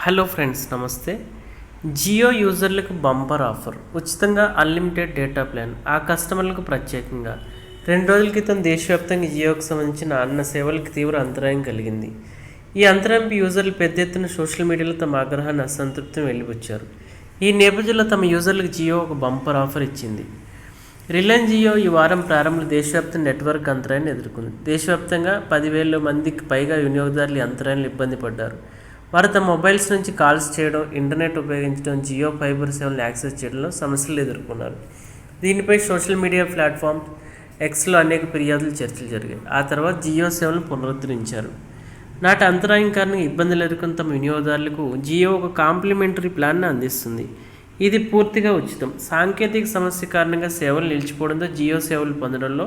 Hello friends నమస్తే. జియో యూజర్లకు bumper offer ఉచితంగా అన్లిమిటెడ్ డేటా ప్లాన్ ఆ కస్టమర్లకు ప్రత్యేకంగా. రెండు రోజుల క్రితం దేశవ్యాప్తంగా జియోకు సంబంధించిన అన్న సేవలకు తీవ్ర అంతరాయం కలిగింది. ఈ అంతరాయంపై యూజర్లు పెద్ద ఎత్తున సోషల్ మీడియాలో తమ ఆగ్రహాన్ని అసంతృప్తిని వెలిబుచ్చారు. ఈ నేపథ్యంలో తమ యూజర్లకు జియో ఒక బంపర్ ఆఫర్ ఇచ్చింది. రిలయన్స్ జియో ఈ వారం ప్రారంభంలో దేశవ్యాప్త నెట్వర్క్ అంతరాయాన్ని ఎదుర్కొంది. దేశవ్యాప్తంగా పదివేల మందికి పైగా వినియోగదారులు అంతరాయాలు ఇబ్బంది పడ్డారు. వారు తమ మొబైల్స్ నుంచి కాల్స్ చేయడం ఇంటర్నెట్ ఉపయోగించడం జియో ఫైబర్ సేవలను యాక్సెస్ చేయడంలో సమస్యలు ఎదుర్కొన్నారు. దీనిపై సోషల్ మీడియా ప్లాట్ఫామ్ ఎక్స్లో అనేక ఫిర్యాదులు చర్చలు జరిగాయి. ఆ తర్వాత జియో సేవలను పునరుద్ధరించారు. నాటి అంతరాయం కారణంగా ఇబ్బందులు ఎదుర్కొన్న తమ వినియోగదారులకు జియో ఒక కాంప్లిమెంటరీ ప్లాన్ను అందిస్తుంది. ఇది పూర్తిగా ఉచితం. సాంకేతిక సమస్య కారణంగా సేవలు నిలిచిపోవడంతో జియో సేవలు పొందడంలో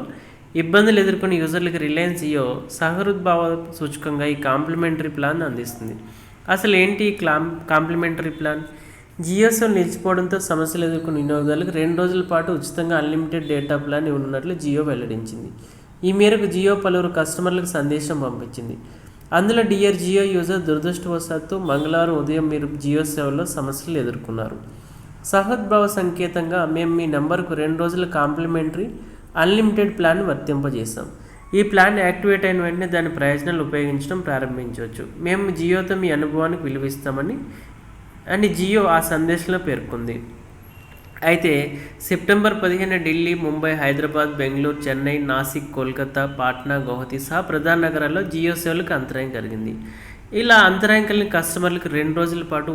ఇబ్బందులు ఎదుర్కొన్న యూజర్లకు రిలయన్స్ జియో సహృద్భావ సూచకంగా ఈ కాంప్లిమెంటరీ ప్లాన్ అందిస్తుంది. అసలు ఏంటి ఈ క్లాం కాంప్లిమెంటరీ ప్లాన్? జియో నిలిచిపోవడంతో సమస్యలు ఎదుర్కొన్న వినియోగదారులకు రెండు రోజుల పాటు ఉచితంగా అన్లిమిటెడ్ డేటా ప్లాన్ ఇవ్వనున్నట్లు జియో వెల్లడించింది. ఈ మేరకు జియో పలువురు కస్టమర్లకు సందేశం పంపించింది. అందులో డియర్ జియో యూజర్ దురదృష్టవశాత్తు మంగళవారం ఉదయం మీరు జియో సేవలో సమస్యలు ఎదుర్కొన్నారు. సహద్భావ సంకేతంగా మేము మీ నెంబర్కు రెండు రోజుల కాంప్లిమెంటరీ అన్లిమిటెడ్ ప్లాన్ వర్తింపజేశాం. ఈ ప్లాన్ యాక్టివేట్ అయిన వెంటనే దాని ప్రయోజనాలు ఉపయోగించడం ప్రారంభించవచ్చు. మేము జియోతో మీ అనుభవానికి విలువిస్తామని అని జియో ఆ సందేశంలో పేర్కొంది. అయితే సెప్టెంబర్ పదిహేను ఢిల్లీ ముంబై హైదరాబాద్ బెంగళూరు చెన్నై నాసిక్ కోల్కతా పాట్నా గౌహతి సహా ప్రధాన నగరాల్లో జియో సేవలకు అంతరాయం కలిగింది. ఇలా అంతరాయం కలిగిన కస్టమర్లకు రెండు రోజుల పాటు